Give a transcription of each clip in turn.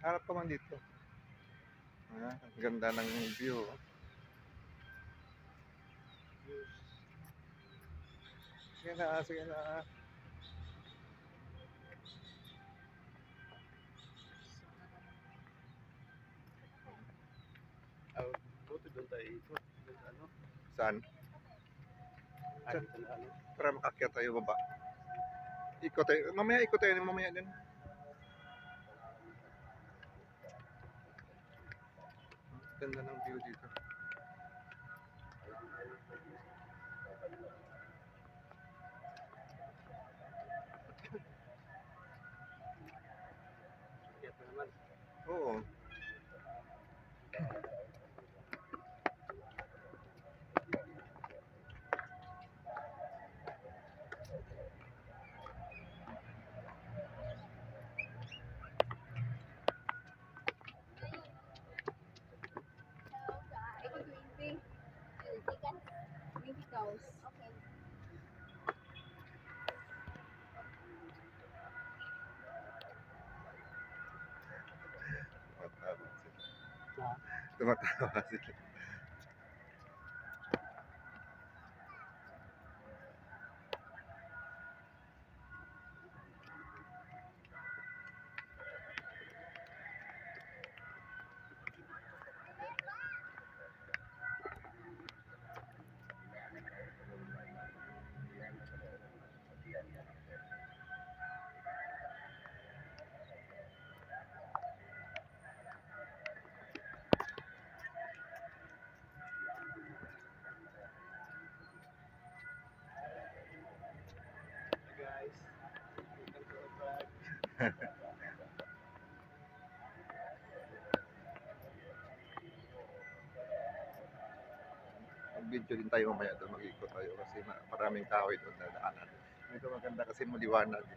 Harap ka man dito. Ah, ang ganda ng view. Sige na, sige na. Buti doon tayo sa ano? Saan? Ano? Para makakyat tayo baba. Ikot tayo. Mamaya ikot tayo. Mamaya din. Ganda ng view dito. Pa naman. Oo. 20 cows. Okay. Tumatawa sila. Tumatawa sila. Mag-video din tayo mamaya doon. Mag-ikot tayo kasi ma- maraming kahoy doon na daanan. Ito maganda kasi maliwanag.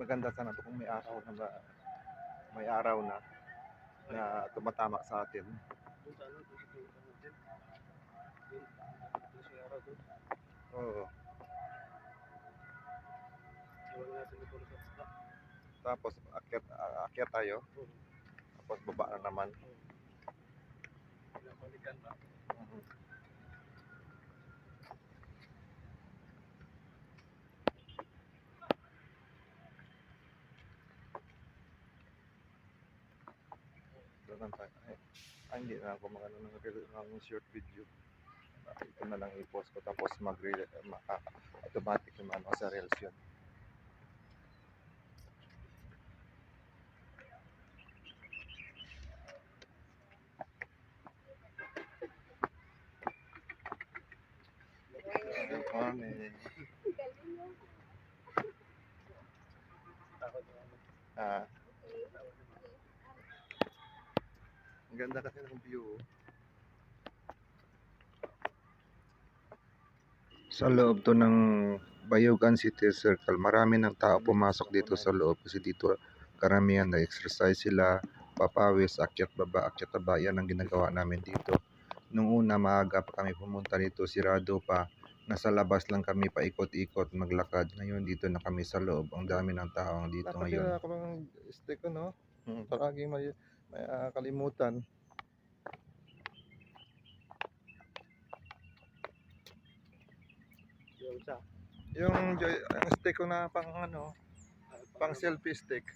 Maganda sana to kung may araw na ba- may araw na na tumatama sa atin. Oo. Tapos akyat, akyat tayo. Tapos baba na naman. Pinapalikan ba? Lang tayo. Ay, ay, hindi na ako mag ano, ng, ng short video. Ah, ito na lang i-post ko. Tapos mag ma, ah, automatic yung ano sa reels yun. Ano. Ah, Takot na ano. ang ganda kasi ng view. oh. Sa loob to ng Bayugan City Circle, marami ng tao pumasok dito sa loob kasi dito karamihan na exercise sila, papawis, akyat baba, akyat baba, yan ang ginagawa namin dito. Nung una maaga pa kami pumunta dito, sirado pa, nasa labas lang kami paikot-ikot maglakad. Ngayon dito na kami sa loob, ang dami ng tao dito ngayon. Nakatira ako ng stick ko, no? Hmm, palagi may, may ah, kalimutan. Yung. Yung, joy- yung stick ko na pang ano, pang selfie stick.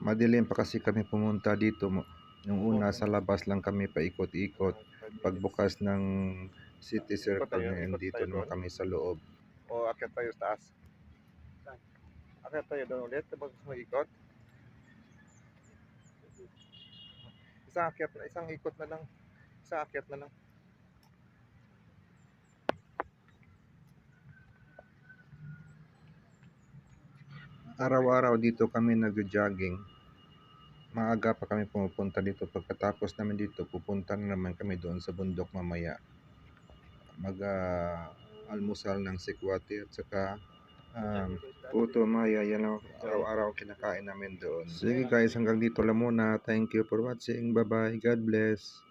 Madilim pa kasi kami pumunta dito. Mo- Nung una sa labas lang kami paikot-ikot. Pagbukas ng city circle ngayon dito naman kami sa loob. O akyat tayo sa taas. Saan? Akyat tayo doon ulit, tapos mag-ikot. Isang akyat na, isang ikot na lang. Isang akyat na lang. Araw-araw dito kami nag-jogging. Maaga pa kami pumupunta dito. Pagkatapos namin dito, pupunta na naman kami doon sa bundok mamaya. Mag ah, almusal ng sikwati at saka um, puto, maya, yan ang araw-araw kinakain namin doon. Sige guys, hanggang dito lang muna. Thank you for watching. Bye-bye. God bless.